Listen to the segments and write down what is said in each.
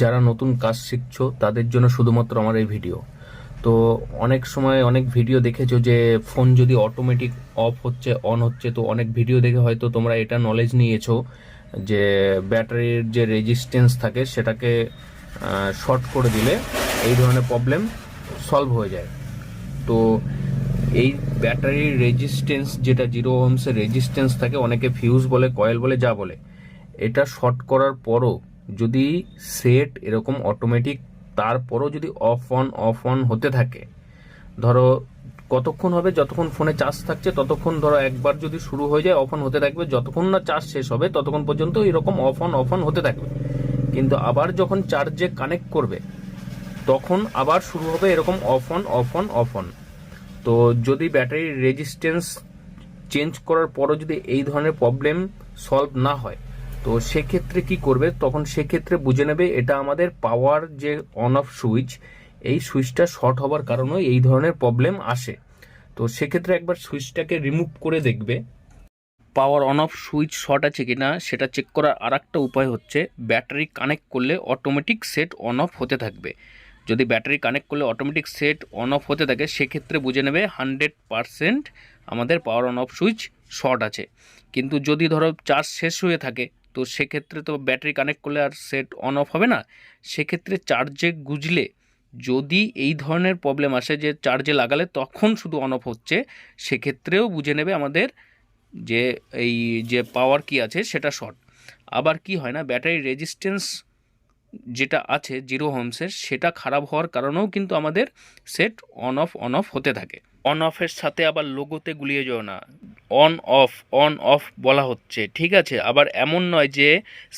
যারা নতুন কাজ শিখছো, তাদের জন্য শুধুমাত্র আমার এই ভিডিও। তো অনেক সময় অনেক ভিডিও দেখেছ যে ফোন যদি অটোমেটিক অফ হচ্ছে অন হচ্ছে, তো অনেক ভিডিও দেখে হয়তো তোমরা এটা নলেজ নিয়েছো যে ব্যাটারির যে রেজিস্ট্যান্স থাকে, সেটাকে শর্ট করে দিলে এই ধরনের প্রবলেম সলভ হয়ে যায়। তো এই ব্যাটারির রেজিস্ট্যান্স যেটা জিরো ওহমসের রেজিস্ট্যান্স থাকে, অনেকে ফিউজ বলে কয়েল বলে, যা বলে, এটা শর্ট করার পরও যদি সেট এরকম অটোমেটিক তারপরও যদি অফ অন অফ অন হতে থাকে, ধরো কতক্ষণ হবে? যতক্ষণ ফোনে চার্জ থাকছে, ততক্ষণ ধরো একবার যদি শুরু হয়ে যায় অফ অন হতে থাকবে। যতক্ষণ না চার্জ শেষ হবে, ততক্ষণ পর্যন্ত এরকম অফ অন অফ অন হতে থাকবে। কিন্তু আবার যখন চার্জে কানেক্ট করবে, তখন আবার শুরু হবে এরকম off on off on off on তো যদি ব্যাটারির রেজিস্ট্যান্স চেঞ্জ করার পরও যদি এই ধরনের প্রবলেম সলভ না হয় তো সেক্ষেত্রে কি করবে? তখন সেক্ষেত্রে বুঝে নেবে এটা আমাদের পাওয়ার যে অন অফ সুইচ এই সুইচটা শর্ট হওয়ার কারণে এই ধরনের প্রবলেম আসে। তো সেক্ষেত্রে একবার সুইচটাকে রিমুভ করে দেখবে power on off switch short আছে কিনা সেটা চেক করার আর একটা উপায় হচ্ছে ব্যাটারি কানেক্ট করলে অটোমেটিক সেট অন অফ হতে থাকবে। যদি ব্যাটারি কানেক্ট করলে অটোমেটিক সেট অন অফ হতে থাকে, সেক্ষেত্রে বুঝে নেবে হান্ড্রেড পারসেন্ট আমাদের power on off switch short আছে। কিন্তু যদি ধরো চার্জ শেষ হয়ে থাকে তো সেক্ষেত্রে তো ব্যাটারি কানেক্ট করলে আর সেট অন অফ হবে না। সেক্ষেত্রে চার্জে গুজলে যদি এই ধরনের প্রবলেম আসে যে চার্জে লাগালে তখন শুধু অন অফ হচ্ছে, সেক্ষেত্রেও বুঝে নেবে আমাদের যে এই যে পাওয়ার কি আছে সেটা শর্ট আবার কি হয় না, ব্যাটারি রেজিস্ট্যান্স যেটা আছে জিরো হোমসের সেটা খারাপ হওয়ার কারণেও কিন্তু আমাদের set on off on off হতে থাকে। অন অফের সাথে আবার লোগোতে গুলিয়ে যাও না। অন অফ অন অফ বলা হচ্ছে, ঠিক আছে? আবার এমন নয় যে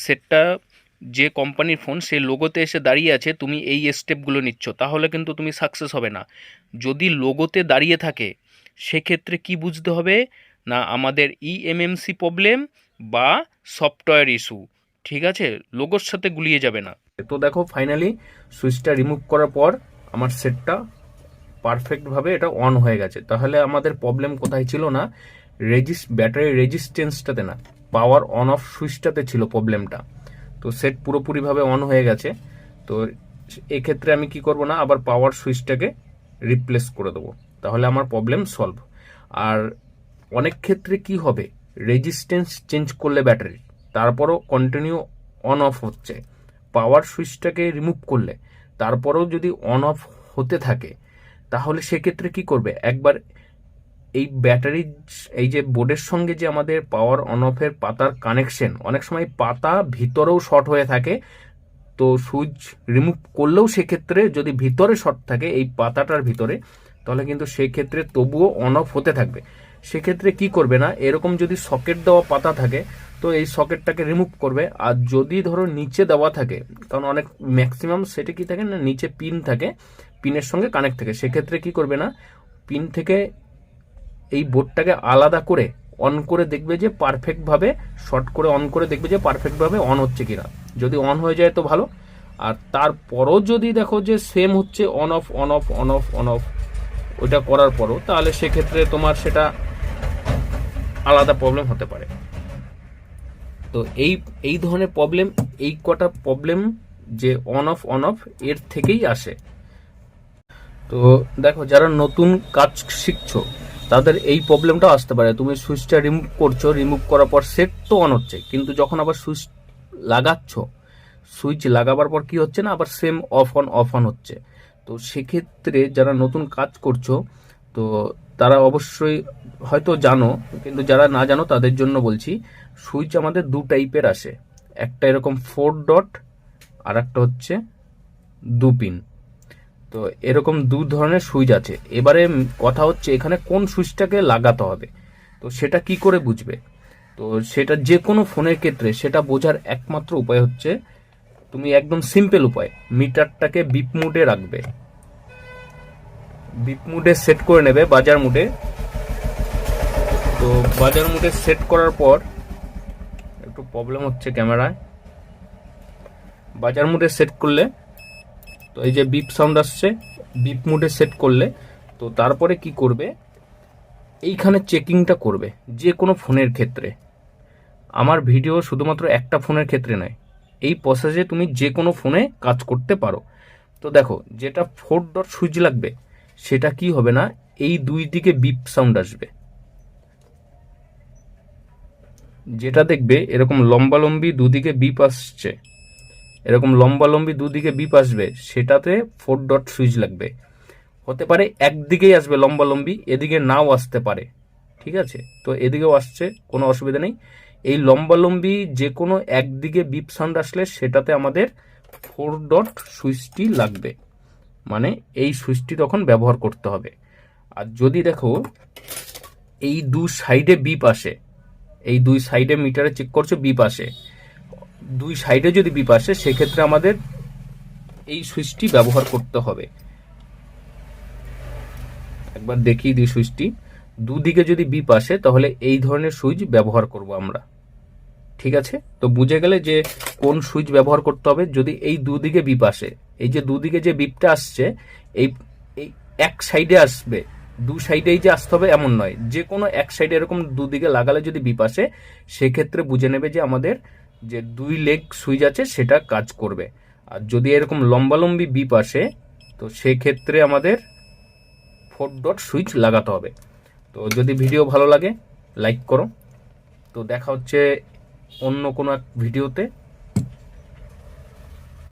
সেটটা, যে কোম্পানির ফোন সেই লোগোতে এসে দাঁড়িয়ে আছে, তুমি এই স্টেপগুলো নিচ্ছ, তাহলে কিন্তু তুমি সাকসেস হবে না। যদি লোগোতে দাঁড়িয়ে থাকে, সেক্ষেত্রে কি বুঝতে হবে? না, আমাদের E ইএমএমসি প্রবলেম বা সফটওয়্যার ইস্যু ঠিক আছে? লোগোর সাথে গুলিয়ে যাবে না। তো দেখো ফাইনালি সুইচটা রিমুভ করার পর আমার সেটটা পারফেক্টভাবে এটা অন হয়ে গেছে। তাহলে আমাদের প্রবলেম কোথায় ছিল না? রেজিস ব্যাটারি রেজিস্ট্যান্সটাতে না, পাওয়ার অন অফ সুইচটাতে ছিল প্রবলেমটা। তো সেট পুরোপুরিভাবে অন হয়ে গেছে। তো এক্ষেত্রে আমি কি করব না, আবার পাওয়ার সুইচটাকে রিপ্লেস করে দেবো। তাহলে আমার প্রবলেম সলভ। আর অনেক ক্ষেত্রে কি হবে, রেজিস্ট্যান্স চেঞ্জ করলে ব্যাটারি, তারপরও কন্টিনিউ অন অফ হচ্ছে। পাওয়ার সুইচটাকে রিমুভ করলে, তারপরেও যদি অন অফ হতে থাকে, তাহলে সেক্ষেত্রে কি করবে, একবার এই ব্যাটারি এই যে বোর্ডের সঙ্গে যে আমাদের পাওয়ার অন অফের পাতার কানেকশন অনেক সময় পাতা ভিতরেও শর্ট হয়ে থাকে। তো সুইচ রিমুভ করলেও সেক্ষেত্রে যদি ভিতরে শর্ট থাকে, এই পাতাটার ভিতরে, তাহলে কিন্তু সেক্ষেত্রে তবুও অন অফ হতে থাকবে। সেক্ষেত্রে কি করবে না, এরকম যদি সকেট দেওয়া পাতা থাকে, তো এই সকেটটাকে রিমুভ করবে। আর যদি ধরো নিচে দেওয়া থাকে, কারণ অনেক ম্যাক্সিমাম সেটে কি থাকে না, নিচে পিন থাকে পিনের সঙ্গে কানেক্ট থাকে, সেক্ষেত্রে কি করবে না পিন থেকে এই বোর্ডটাকে আলাদা করে অন করে দেখবে যে পারফেক্টভাবে শর্ট করে অন করে দেখবে যে পারফেক্টভাবে অন হচ্ছে কিনা। যদি অন হয়ে যায় তো ভালো। আর তারপরও যদি দেখো যে সেম হচ্ছে on off on off on off on off ওইটা করার পরও, তাহলে সেক্ষেত্রে তোমার সেটা আলাদা প্রবলেম হতে পারে। তো এই এই ধরনের প্রবলেম এই কটা প্রবলেম যে অন অফ অন অফ এর থেকেই আসে। তো দেখো, যারা নতুন কাজ শিখছো তাদের এই প্রবলেমটা আসতে পারে। তুমি সুইচটা রিমুভ করছ রিমুভ করার পর সেট তো অন হচ্ছে। কিন্তু যখন আবার সুইচ লাগাচ্ছ, সুইচ লাগাবার পর কি হচ্ছে না, আবার same off on off on হচ্ছে। তো সেক্ষেত্রে যারা নতুন কাজ করছ, তো তারা অবশ্যই হয়তো জানো, কিন্তু যারা না জানো, তাদের জন্য বলছি, সুইচ আমাদের দু টাইপের আসে। একটা এরকম ফোর ডট আর একটা হচ্ছে দু পিন তো এরকম দু ধরনের সুইচ আছে। এবারে কথা হচ্ছে এখানে কোন সুইচটাকে লাগাতে হবে। তো সেটা কি করে বুঝবে? তো সেটা যে কোনো ফোনের ক্ষেত্রে সেটা বোঝার একমাত্র উপায় হচ্ছে, তুমি একদম সিম্পল উপায়, মিটারটাকে বিপ মুডে রাখবে। বিপ মুডে সেট করে নেবে বাজার মুডে তো বাজার মুডে সেট করার পর, একটু প্রবলেম হচ্ছে ক্যামেরায়। বাজার মুডে সেট করলে তো এই যে বিপ সাউন্ড আসছে বিপ মুডে সেট করলে, তো তারপরে কি করবে? এইখানে চেকিংটা করবে, যে কোনো ফোনের ক্ষেত্রে। আমার ভিডিও শুধুমাত্র একটা ফোনের ক্ষেত্রে নয়, এই প্রসেসে তুমি যে কোনো ফোনে কাজ করতে পারো। তো দেখো, যেটা ফোর ডট সুইচ লাগবে, সেটা কি হবে না, এই দুই দিকে বিপ সাউন্ড আসবে। যেটা দেখবে, এরকম লম্বালম্বি দুদিকে বিপ আসছে। এরকম লম্বালম্বি দুদিকে বিপ আসবে, সেটাতে ফোর ডট সুইচ লাগবে। হতে পারে একদিকেই আসবে লম্বালম্বি এদিকে নাও আসতে পারে, ঠিক আছে? তো এদিকেও আসছে, কোনো অসুবিধা নেই। এই লম্বালম্বি যে কোনো একদিকে বিপ সাউন্ড আসলে সেটাতে আমাদের ফোর ডট সুইচটি লাগবে। মানে এই সুইচটি তখন ব্যবহার করতে হবে। আর যদি দেখো, এই দু সাইডে বিপ আসে, এই দুই সাইডে মিটারে চেক করছ, বিপ আসে। দুই সাইডে যদি বিপ আসে, সেক্ষেত্রে আমাদের এই সুইচটি ব্যবহার করতে হবে। একবার দেখিয়ে দিই সুইচটি। দুদিকে যদি বিপ আসে, তাহলে এই ধরনের সুইচ ব্যবহার করব আমরা। ঠিক আছে? তো বুঝে গেলে যে কোন সুইচ ব্যবহার করতে হবে, যদি এই দুদিকে বিপ আসে, এই যে দুদিকে যে বিপটা আসছে, এই এক সাইডে আসবে, দু সাইডেই যে আসতে হবে এমন নয়। যে কোনো এক সাইডে এরকম দুদিকে লাগালে যদি বিপ আসে, সেক্ষেত্রে বুঝে নেবে যে আমাদের যে দুই লেগ সুইচ আছে, সেটা কাজ করবে। আর যদি এরকম লম্বালম্বি বিপ আসে, তো সেক্ষেত্রে আমাদের ফোর ডট সুইচ লাগাতে হবে। তো যদি ভিডিও ভালো লাগে, লাইক করো। তো দেখা হচ্ছে অন্য কোনো এক ভিডিওতে।